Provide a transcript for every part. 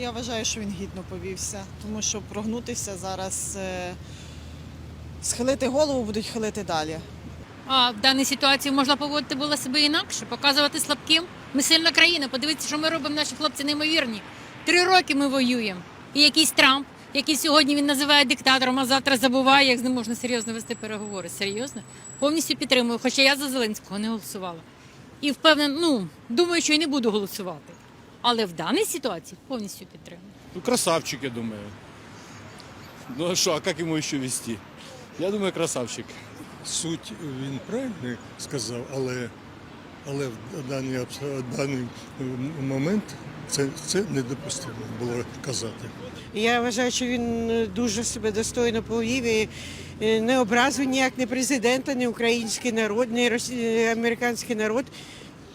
я вважаю, що він гідно повівся, тому що прогнутися зараз, е, схилити голову будуть хилити далі. А в даній ситуації можна поводити було себе інакше, показувати слабким. Ми сильна країна. Подивіться, що ми робимо. Наші хлопці неймовірні. Три роки ми воюємо. І якийсь Трамп, який сьогодні він називає диктатором, а завтра забуває, як з ним можна серйозно вести переговори. Серйозно, повністю підтримую. Хоча я за Зеленського не голосувала. І впевнена, ну думаю, що і не буду голосувати. Але в даній ситуації повністю підтримую. Ну, красавчик, я думаю. Ну а что, а как ему еще вести? Я думаю, красавчик. суть він правильно сказав, але, але в даний, даний момент це, це недопустимо було казати. Я вважаю, що він е, дуже себе достойно повів і е, не образив ніяк ні президента, ні український народ, ні росі- американський народ.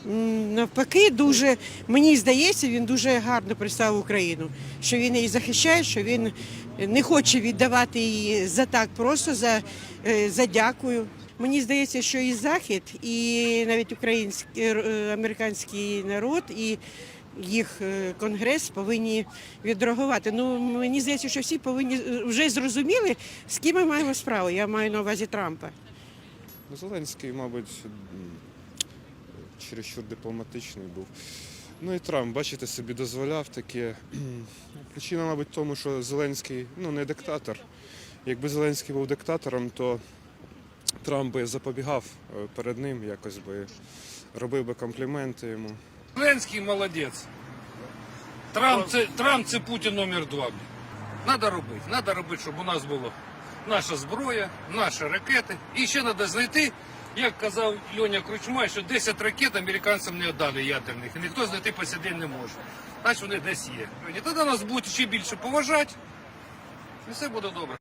Навпаки, дуже мені здається, він дуже гарно представив Україну. Що він її захищає, що він не хоче віддавати її за так, просто за, е, за дякую. Мені здається, що і Захід, і навіть український е, американський народ, і їх е, конгрес повинні відреагувати. Ну мені здається, що всі повинні вже зрозуміли, з ким ми маємо справу. Я маю на увазі Трампа. Ну, Зеленський, мабуть, чересчур дипломатичний був. Ну і Трамп, бачите, собі дозволяв таке. Причина, мабуть, в тому, що Зеленський ну, не диктатор. Якби Зеленський був диктатором, то Трамп би запобігав е, перед ним, якось би робив би компліменти йому. Зеленський молодець. Трамп це, Трамп це Путін номер два. Надо робити. Надо робити, щоб у нас була наша зброя, наші ракети. І ще треба знайти, як казав Льоня Кручмай, що 10 ракет американцям не віддали ядерних. І ніхто знайти по сей не може. Значить вони десь є. Тоді нас будуть ще більше поважати. І все буде добре.